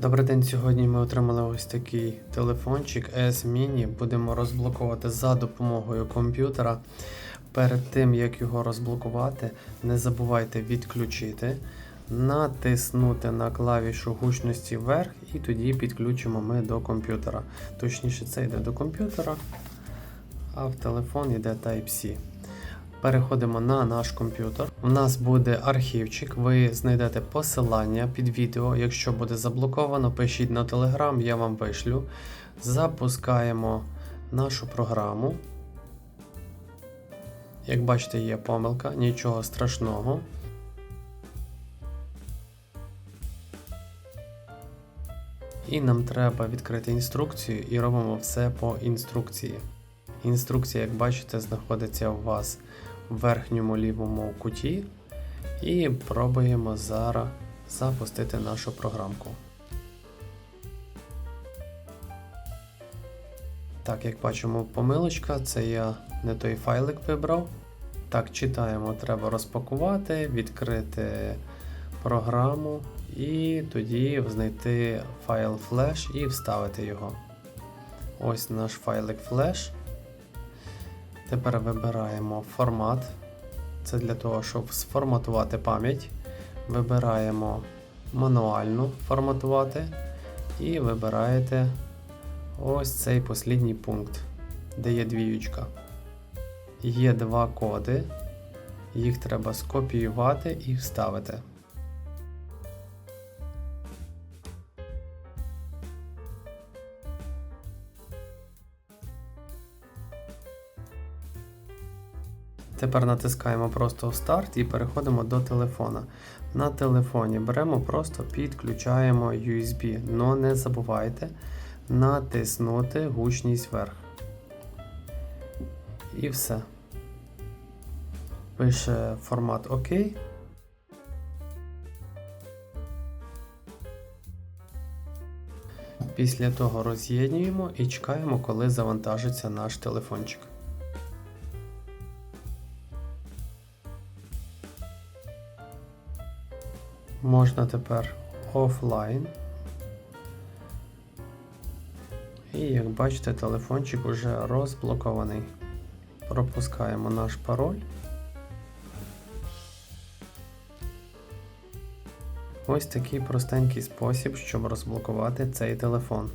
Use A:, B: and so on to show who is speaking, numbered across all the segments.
A: Добрий день. Сьогодні ми отримали ось такий телефончик S Mini. Будемо розблокувати за допомогою комп'ютера. Перед тим як його розблокувати, не забувайте відключити, натиснути на клавішу гучності вверх, і тоді підключимо ми до комп'ютера. Точніше, це йде до комп'ютера, а в телефон йде Type-C. Переходимо на наш комп'ютер. У нас буде архівчик. Ви знайдете посилання під відео. Якщо буде заблоковано, пишіть на Telegram, я вам вишлю. Запускаємо нашу програму. Як бачите, є помилка, нічого страшного. І нам треба відкрити інструкцію і робимо все по інструкції. Інструкція, як бачите, знаходиться у вас в верхньому лівому куті. І пробуємо зараз запустити нашу програмку. Так, як бачимо, помилочка, це я не той файлик вибрав. Так, читаємо, треба розпакувати, відкрити програму і тоді знайти файл Flash і вставити його. Ось наш файлик Flash. Тепер вибираємо формат. Це для того, щоб сформатувати пам'ять. Вибираємо мануально форматувати і вибираєте ось цей послідній пункт, де є двіючка. Є два коди, їх треба скопіювати і вставити. Тепер натискаємо просто старт і переходимо до телефона. На телефоні беремо, просто підключаємо USB, але не забувайте натиснути гучність вверх. І все. Пише формат ОК. Після того роз'єднуємо і чекаємо, коли завантажиться наш телефончик. Можна тепер офлайн. І як бачите, телефончик уже розблокований. Пропускаємо наш пароль. Ось такий простенький спосіб, щоб розблокувати цей телефон.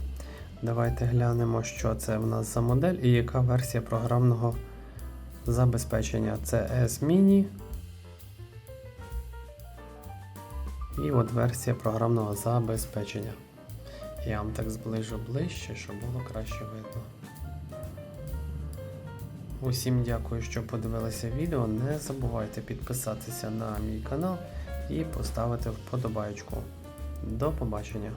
A: Давайте глянемо, що це в нас за модель і яка версія програмного забезпечення. Це S І от версія програмного забезпечення. Я вам так зближу ближче, щоб було краще видно. Усім дякую, що подивилися відео. Не забувайте підписатися на мій канал і поставити вподобайку. До побачення!